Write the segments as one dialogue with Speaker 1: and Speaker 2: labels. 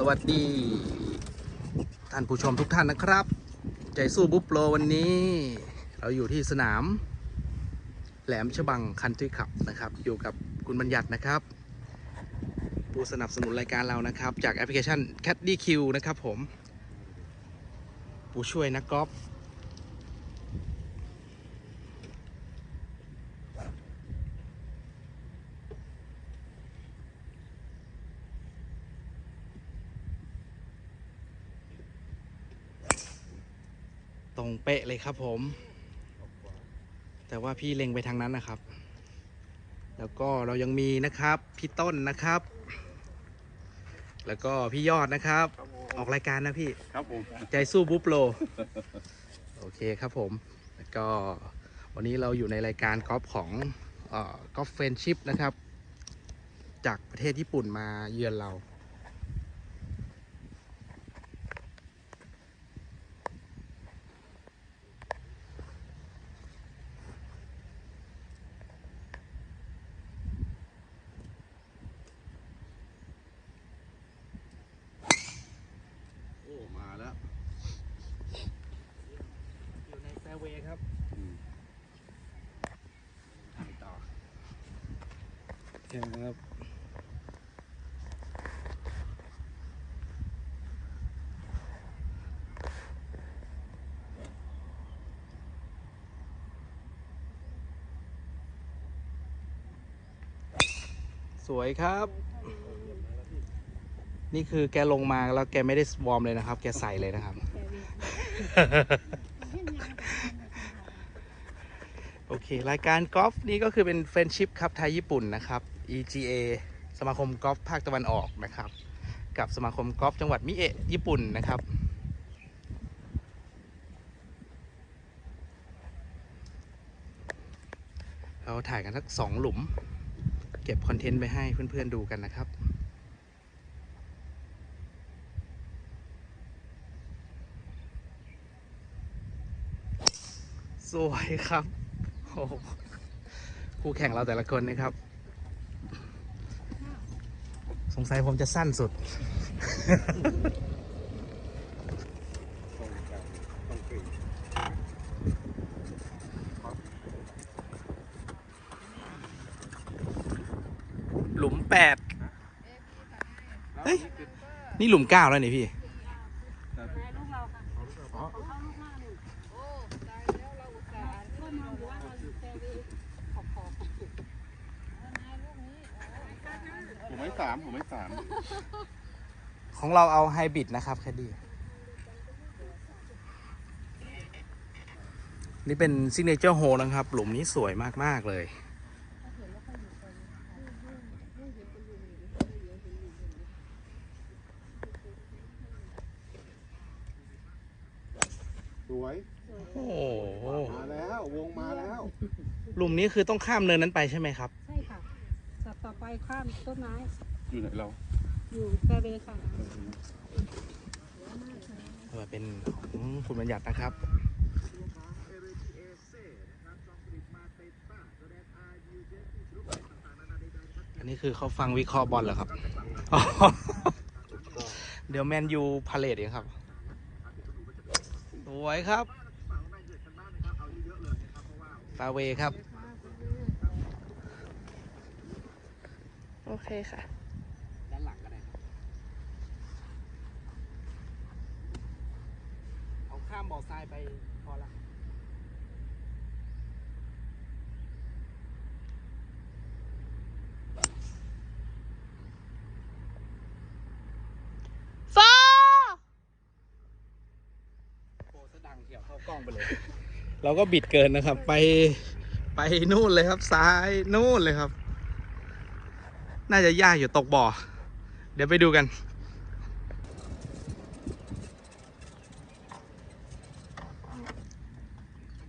Speaker 1: สวัสดี ท่านผู้ชมทุกท่านนะครับ ใจสู้บุ๊ปโปรวันนี้ เราอยู่ที่สนาม แหลมฉบังคันทรีขับนะครับ อยู่กับคุณบัญญัตินะครับ ผู้สนับสนุนรายการเรานะครับ จากแอปพลิเคชัน Caddy Q นะครับผม ผู้ช่วยนักกอล์ฟ ตรงเป๊ะเลยครับผม แต่ว่าพี่เล็งไปทางนั้นนะครับ แล้วก็เรายังมีนะครับ พี่ต้นนะครับ แล้วก็พี่ยอดนะครับ ออกรายการนะพี่
Speaker 2: ครับผม
Speaker 1: ใจสู้บุ๊ปโล โอเคครับผม แล้วก็วันนี้เราอยู่ในรายการกอล์ฟของกอล์ฟเฟนชิพนะครับ จากประเทศญี่ปุ่นมาเยือนเรา
Speaker 2: โอ้มาแล้ว
Speaker 1: อยู่ในแฟเวย์ครับ
Speaker 2: อืม
Speaker 1: ถ่ายต่อ ครับสวยครับ นี่คือแกลงมาแล้วแกไม่ได้วอร์มเลยนะครับ แกใส่เลยนะครับ โอเค รายการกอล์ฟนี่ก็คือเป็นเฟรนชิพครับไทยญี่ปุ่นนะครับ EGA สมาคมกอล์ฟภาคตะวันออกนะครับ กับสมาคมกอล์ฟจังหวัดมิเอะญี่ปุ่นนะครับ เราถ่ายกันสักสองหลุม เก็บคอนเทนต์ไปให้เพื่อนๆดูกันนะครับสวยครับโอ้โหคู่แข่งเราแต่ละคนนะครับ งสัยผมจะสั้นสุด
Speaker 2: ต้องการต้องกรีด
Speaker 1: หลุมแปดเฮ้ย นี่หลุมเก้าแล้วนี่พี่
Speaker 2: แต่
Speaker 3: ลูกเราค่ะของเขาลูกหน้าหนึ่งโอ้ตายแล้วเราอุตส่าห์ก็มองอยู่ว่าเราอยู่แค่วีขอบขอบขอบขอบแล้วนายลูกนี้โอ้ย
Speaker 2: ผมไม่ สามผมไม่สาม
Speaker 1: ของเราเอาไฮบริดนะครับแคดดี้นี่เป็นซิกเนเจอร์โฮนะครับ หลุมนี้สวยมาก ๆ เลย
Speaker 2: สวย
Speaker 1: โอ้โห
Speaker 2: มาแล้ว วงมาแล้ว
Speaker 1: หลุมนี้คือต้องข้ามเนินนั้นไปใช่ไหมครับ
Speaker 3: ใช่ค่ะสัตว์ต่อไปข้ามต้นไม้
Speaker 2: อยู่ไหนเรา
Speaker 3: อยู่แฟเบค่ะ
Speaker 1: เป็นของคุณบัญญัตินะครับอันนี้คือเขาฟังวิเคราะห์บอลเหรอครับอ๋อเดี๋ยวแมนยูพาเลตเองครับสวยครับฟาเวย์ครับ
Speaker 4: โอเคค่ะ
Speaker 1: ด้านหลังก็ได้ครับเอาข้ามบ่อทรายไปพอละ
Speaker 4: โฟ
Speaker 1: โปรสะดังเกี่ยวเข้ากล้องไปเลย เราก็บิดเกินนะครับ ไปไปนู่นเลยครับซ้ายนู่นเลยครับ น่าจะยากอยู่ตกบ่อ เดี๋ยวไปดูกัน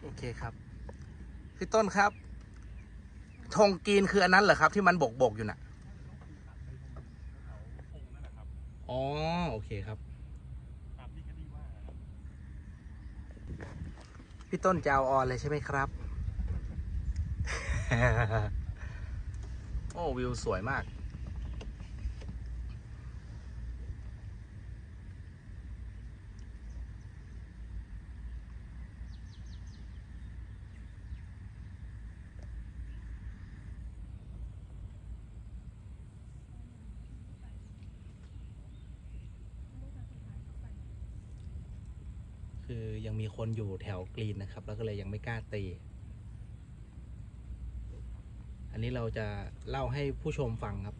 Speaker 1: โอเคครับ พี่ต้นครับธงกรีนคืออันนั้นเหรอครับ ที่มันบกบกอยู่น่ะอ๋อโอเคครับ พี่ต้นจะเอาออนเลยใช่ไหมครับ โอ้วิวสวยมาก มีคนอยู่แถวกรีนนะครับ แล้วก็เลยยังไม่กล้าตี อันนี้เราจะเล่าให้ผู้ชมฟังครับ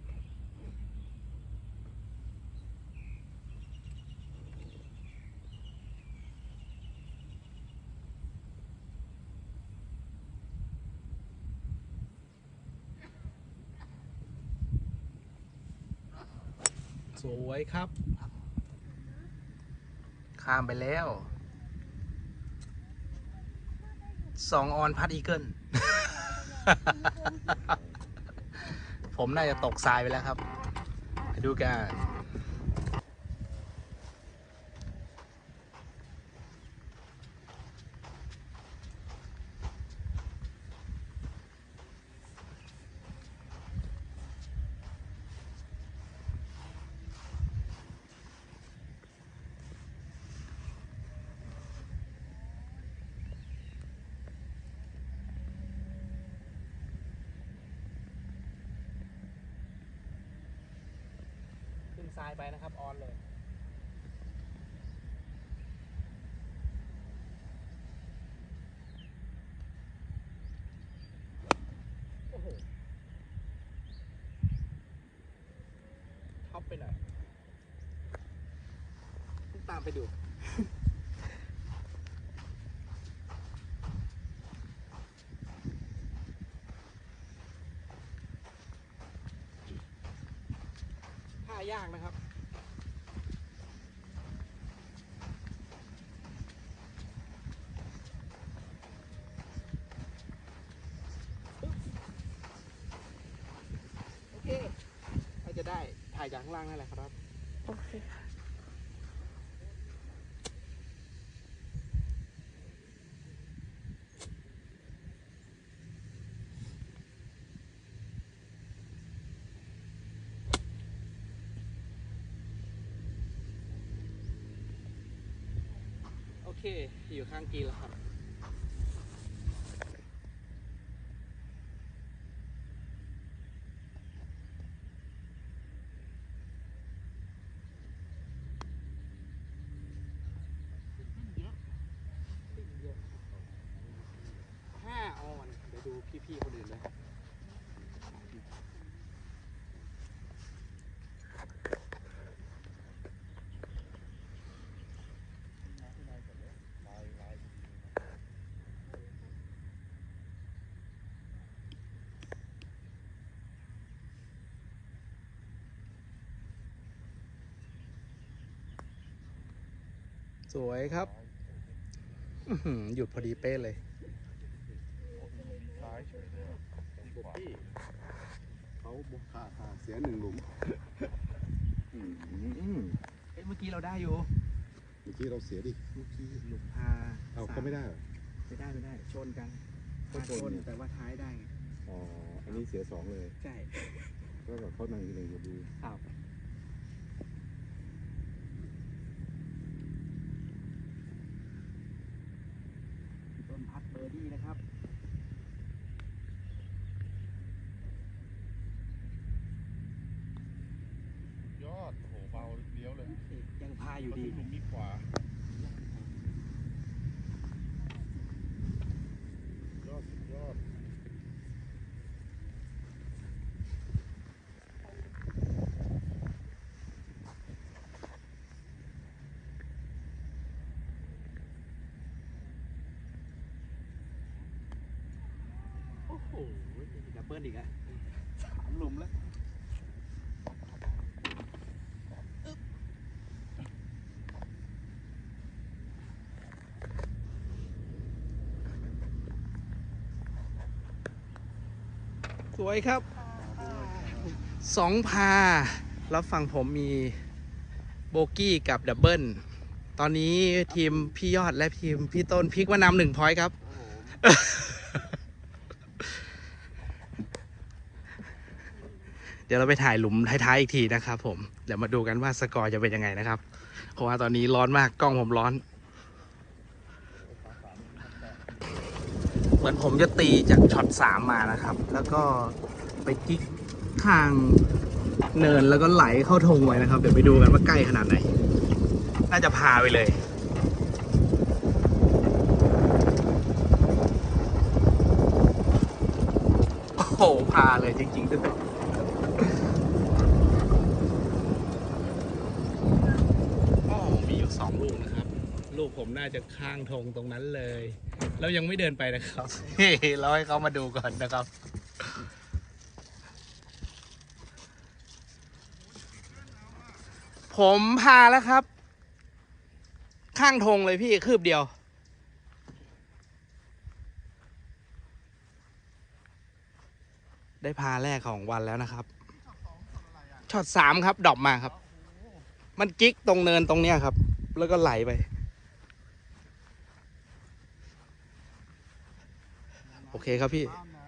Speaker 1: สวยครับ ข้ามไปแล้ว สองออนพัดอีเกิล ผมน่าจะตกทรายไปแล้วครับ ดูกัน ทรายไปนะครับ ออนเลย โอ้โห ท็อปไปหน่อยต้องตามไปดู ท่ายากนะครับ โอเคถ้าจะ ได้ถ่ายจากข้างล่างนั่นแหละครับ
Speaker 4: โอเคค่ะ
Speaker 1: โอเค อยู่ข้างกีแล้วครับ ห้าออน เดี๋ยวดูพี่ๆคนอื่นเลย สวยครับอื้อหือหยุดพอดีเป๊ะเลย
Speaker 2: ซ้ายเฉยเลยบุกพี่เขาบุกขาขาเสียหนึ่งหลุมอืม
Speaker 1: เอ้ยเมื่อกี้เราได้อยู่
Speaker 2: เมื่อกี้เราเสียดิ
Speaker 1: เมื่อกี้หลุมพา
Speaker 2: เอา
Speaker 1: ส
Speaker 2: เขาไม่ได้เหรอ
Speaker 1: ไม่ได้ไม่ได้ ชนกัน
Speaker 2: ก็ชนเนี่ย
Speaker 1: แต่ว่าท้ายได้ไง
Speaker 2: อ๋อ อันนี้เสียสองเลย
Speaker 1: ใช่
Speaker 2: ก็แบบเขาหนึ่งหนึ่งอยู่ดี
Speaker 1: ครับต้นพัดเบอร์ดี้นะครับ
Speaker 2: ยอด โอ้โห เบาเลี้ยวเลย
Speaker 1: ยังพา อยู่ดี
Speaker 2: หลุมนี้ขวายอดสุดยอด
Speaker 1: โอ้โหดับเบิลอีกอะสามหลุมแล้ว สวยครับ สองพา แล้วฝั่งผมมีโบกี้กับดับเบิล ตอนนี้ทีมพี่ยอดและทีมพี่ต้นพลิกมานำหนึ่งพอยต์ครับ เดี๋ยวเราไปถ่ายหลุมท้ายๆอีกทีนะครับผม เดี๋ยวมาดูกันว่าสกอร์จะเป็นยังไงนะครับ เพราะว่าตอนนี้ร้อนมากกล้องผมร้อน เหมือนผมจะตีจากช็อตสามมานะครับ แล้วก็ไปกิ๊กทางเนินแล้วก็ไหลเข้าทงไว้นะครับ เดี๋ยวไปดูกันว่าใกล้ขนาดไหน น่าจะพาไปเลยโอ้โหพาเลยจริงๆด้วยโอมีอยู่สองลูกนะครับ ลูกผมน่าจะข้างทงตรงนั้นเลย แล้วยังไม่เดินไปนะครับ เราให้เขามาดูก่อนนะครับ ผมพาแล้วครับ ข้างธงเลยพี่คืบเดียว ได้พาแรกของวันแล้วนะครับช็อตสามครับดรอปมาครับ มันกิ๊กตรงเนินตรงเนี้ยครับ แล้วก็ไหลไป โอเคครับพี่
Speaker 2: ข้ามนะ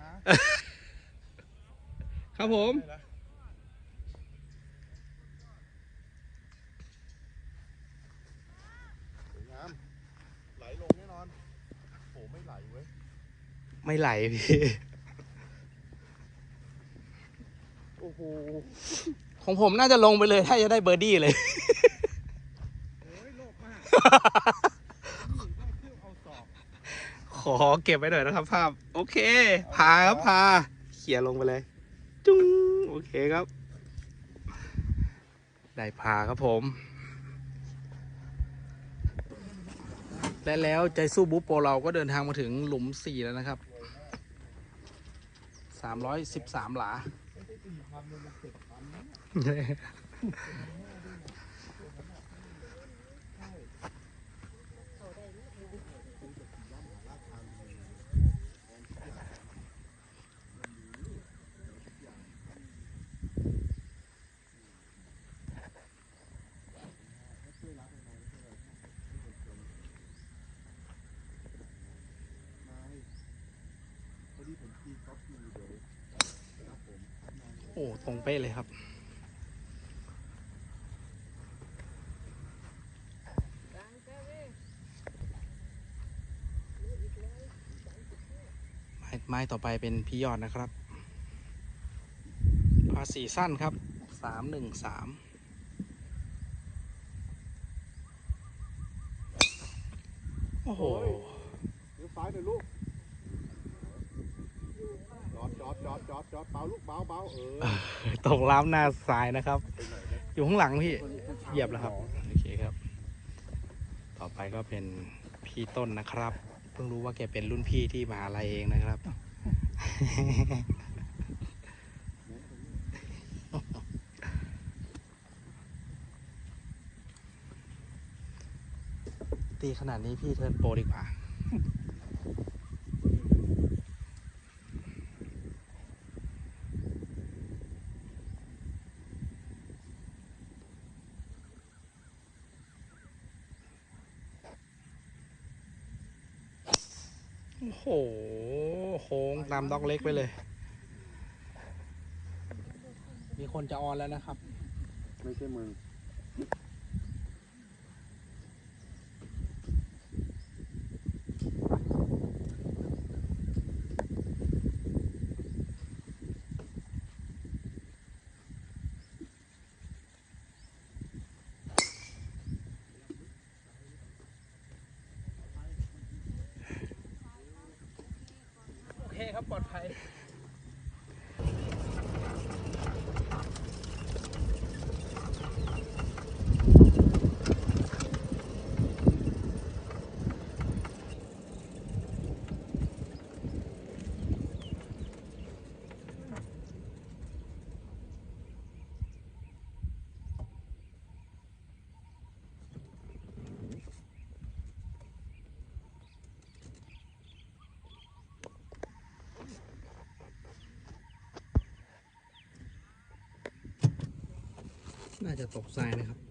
Speaker 1: ครับผม
Speaker 2: สวยงามไหลลงแน่นอนโอ้ไม่ไหลเว้ย
Speaker 1: ไม่ไหลพี่
Speaker 2: โอ้โห
Speaker 1: ของผมน่าจะลงไปเลย ถ้าจะได้เบอร์ดี้เลย
Speaker 2: โอ้ยโลภมากได้เที่ยวเอาศอก
Speaker 1: ข อเก็บไว้หน่อยนะครับ ภาพ โอเค พาครับพา เขี่ยลงไปเลย จุ้งโอเคครับ ได้พาครับผม และแล้วใจสู้บุ๊ปโปรเราก็เดินทางมาถึงหลุมสี่แล้วนะครับสามร้อยสิบสามหลา
Speaker 2: พอดีผมตีก๊อฟอยู่เดี๋ยวครับผม
Speaker 1: โอ้ตรงเป๊ะเลยครับไม้ไม้ต่อไปเป็นพี่ยอดนะครับ ภาษีสั้นครับสามหนึ่งสามโอ้โห
Speaker 2: เดี๋ยวซ้ายหน่อยลูกจ อดจอดจอดจอดเบาลูกเบาเบาเออ
Speaker 1: ตกล้ำหน้าซ้ายนะครับ อยู่ข้างหลังพี่เหยียบแล้วครับโอเคครับ ต่อไปก็เป็นพี่ต้นนะครับ เพิ่งรู้ว่าแกเป็นรุ่นพี่ที่มหาลัยเองนะครับตีขนาดนี้พี่เทิร์นโปรดีกว่า โอ้โห โค้งตามด็อกเล็กไปเลย มีคนจะออนแล้วนะครับ
Speaker 2: ไม่ใช่มึง
Speaker 1: ครับปลอดภัย น่าจะตกทรายนะครับ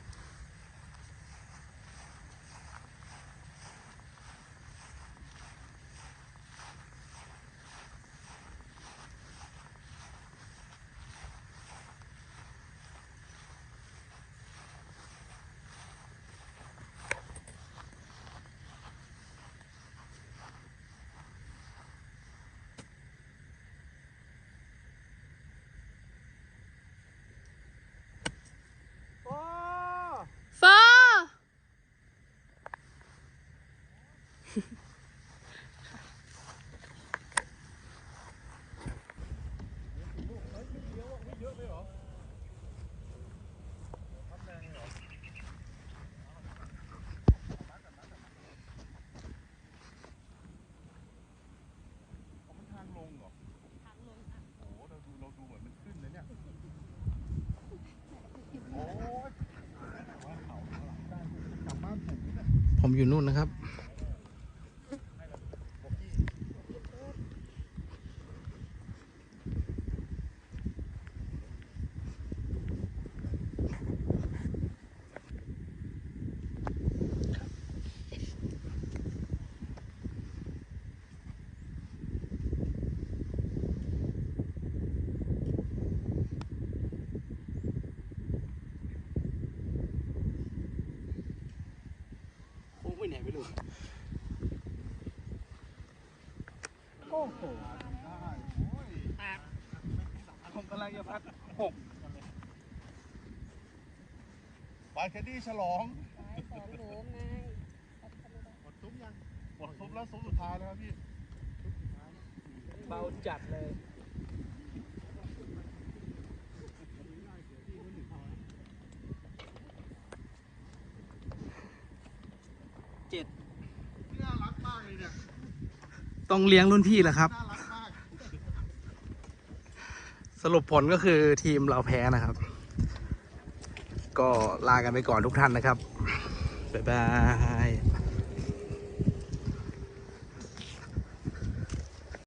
Speaker 1: ผมอยู่นู่นนะครับ โค้งไปไหนไม่รู้
Speaker 2: โอ้โหได้โอ้ยผมกำลังจะพัดหก ปาแคดดี้ฉลอง
Speaker 3: สองหลุมไง
Speaker 2: หมดซุ้มยังหมดซุ้มแล้วซุ้มสุดท้ายแล้วครับพี่
Speaker 1: เบาจัดเลย
Speaker 2: น่ารักมากเลยเนี่ย
Speaker 1: ต้องเลี้ยงรุ่นพี่แหละครับ
Speaker 2: น่ารักมาก
Speaker 1: สรุปผลก็คือทีมเราแพ้นะครับ ก็ลากันไปก่อนทุกท่านนะครับ บ๊ายบาย